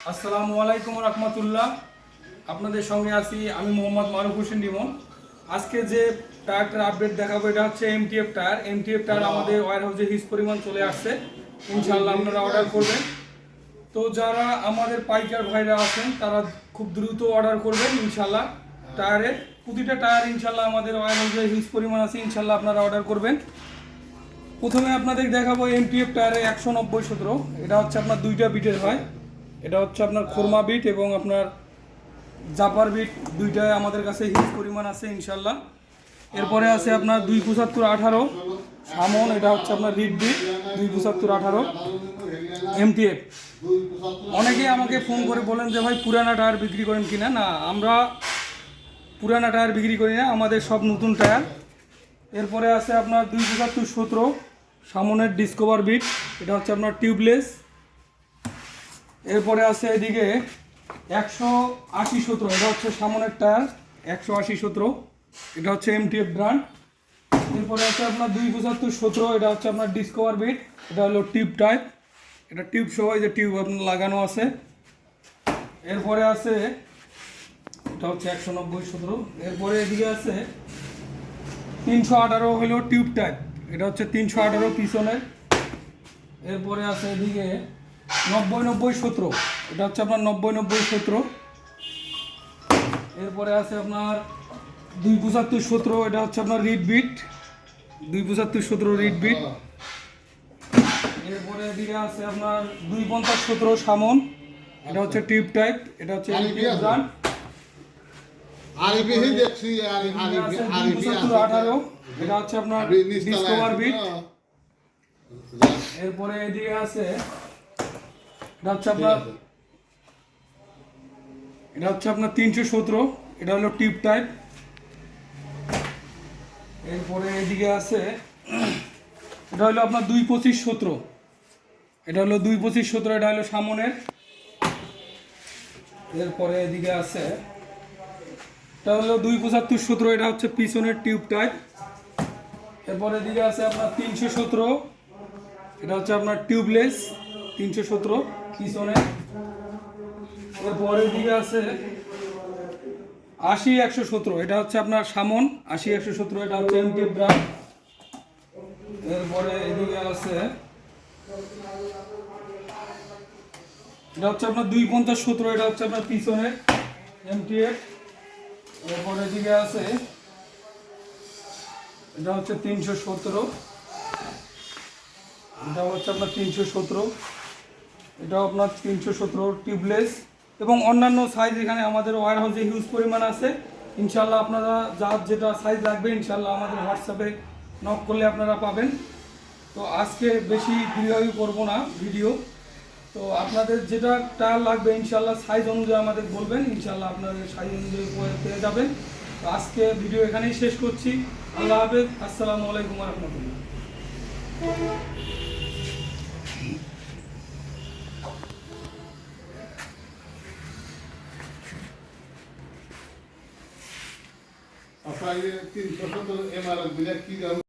আসসালামু আলাইকুম রহমতুল্লাহ। আপনাদের সঙ্গে আছি আমি মোহাম্মদ মারুফ হোসেন রিমন। আজকে যে টায়ারটার আপডেট দেখাবো এটা হচ্ছে এমটিএফ টায়ার এমটিএফ টায়ার আমাদের ওয়ার হাউসে হিস পরিমাণ চলে আসছে। ইনশাল্লাহ আপনারা অর্ডার করবেন। তো যারা আমাদের পাইকার ভাইরা আছেন তারা খুব দ্রুত অর্ডার করবেন ইনশাল্লাহ টায়ারের প্রতিটা টায়ার ইনশাল্লাহ আমাদের ওয়ার হাউসে হিউজ পরিমাণ আছে ইনশাল্লাহ আপনারা অর্ডার করবেন। প্রথমে আপনাদের দেখাবো এমটিএফ টায়ারে একশো নব্বই সতেরো। এটা হচ্ছে আপনার দুইটা বিটের হয়। এটা হচ্ছে আপনার খোরমা বিট এবং আপনার জাপার বিট দুইটাই আমাদের কাছে হিউজ পরিমাণ আছে ইনশাল্লাহ। এরপরে আছে আপনার দুই পঁচাত্তর আঠারো। সামন এটা হচ্ছে আপনার রিড বিট, দুই পঁচাত্তর আঠারো। এমটিএফ অনেকেই আমাকে ফোন করে বলেন যে, ভাই, পুরানা টায়ার বিক্রি করেন কিনা না? আমরা পুরানা টায়ার বিক্রি করি না, আমাদের সব নতুন টায়ার। এরপরে আছে আপনার দুই পঁচাত্তর সতেরো, সামনের ডিসকভার বিট, এটা হচ্ছে আপনার টিউবলেস এরপরে আছে এদিকে একশো আশি সতেরো, এটা হচ্ছে সামনের টায়ার একশো আশি সতেরো, এটা হচ্ছে এমটিএফ ব্র্যান্ড এরপরে আছে আপনার দুই পঁচাত্তর সতেরো, এটা হচ্ছে আপনার ডিসকভার বিট এটা হলো টিউব টাইপ। এটা টিউব সহ যে টিউব আপনার লাগানো আছে। এরপরে আছে, এটা হচ্ছে একশো নব্বই সতেরো। এরপরে এদিকে আছে, তিনশো আঠারো হলো টিউব টাইপ, এটা হচ্ছে তিনশো আঠারো পিছনের। এরপরে আছে এদিকে নব্বই নব্বই সতেরো। এটা হচ্ছে আপনার নব্বই নব্বই সতেরো। এরপরে আছে আপনার দুই পঁচাত্তর সতেরো এটা হচ্ছে আপনার রিড বিট দুই পঁচাত্তর সতেরো রিড বিট এরপরে এদিকে আছে আপনার দুই পঞ্চাশ সতেরো সামন। এটা হচ্ছে টিউব টাইপ এটা হচ্ছে ব্র্যান্ড আরিফি দেখছি আরিফি আরিফি আছে আঠারো। এটা হচ্ছে আপনার ডিসকভার বিট এরপরে এদিকে আছে এটা হচ্ছে আপনার। এটা হচ্ছে আপনার তিনশো সতেরো। এটা হলো টিউব টাইপ। এরপরে এদিকে আছে এটা হলো আপনার দুই পঁচিশ সতেরো। এটা হলো দুই পঁচিশ সতেরো এটা হলো সামনের। এরপরে এদিকে আছে এটা হলো দুই পঁচাত্তর সতেরো এটা হচ্ছে পিছনের টিউব টাইপ। এরপরে এদিকে আছে আপনার তিনশো সতেরো। এটা হচ্ছে আপনার টিউবলেস তিনশো সতেরো। পিছনে পরের দিকে আছে আশি একশো সতেরো, এটা হচ্ছে আপনার সামন, আশি একশো সতেরো, এটা হচ্ছে এমটি ব্র্যান্ড এরপরে এদিকে আছে, এটা হচ্ছে আপনার দুই পঞ্চাশ সতেরো, এটা হচ্ছে আপনার পিছনের এমটিএফ। এরপরে এদিকে আছে, এটা হচ্ছে তিনশো সতেরো, এটা হচ্ছে আপনার তিনশো সতেরো। এটাও আপনার তিনশো সতেরো টিউবলেস এবং অন্যান্য সাইজ এখানে আমাদের ওয়ার হাউসে হিউজ পরিমাণ আছে। ইনশাল্লাহ আপনারা যার যেটা সাইজ লাগবে ইনশাল্লাহ আমাদের হোয়াটসঅ্যাপে নক করলে আপনারা পাবেন। তো আজকে বেশি ভিডিও করব না ভিডিও তো আপনাদের যেটা টায়ার লাগবে ইনশাল্লাহ সাইজ অনুযায়ী আমাদের বলবেন ইনশাল্লাহ আপনাদের সাইজ অনুযায়ী পেয়ে যাবেন। তো আজকে ভিডিও এখানেই শেষ করছি। আল্লাহ হাফেজ, আসসালামু আলাইকুম রহমতুল্লাহ। এই তিনশো সত্তর এমআরএফ দিলে কি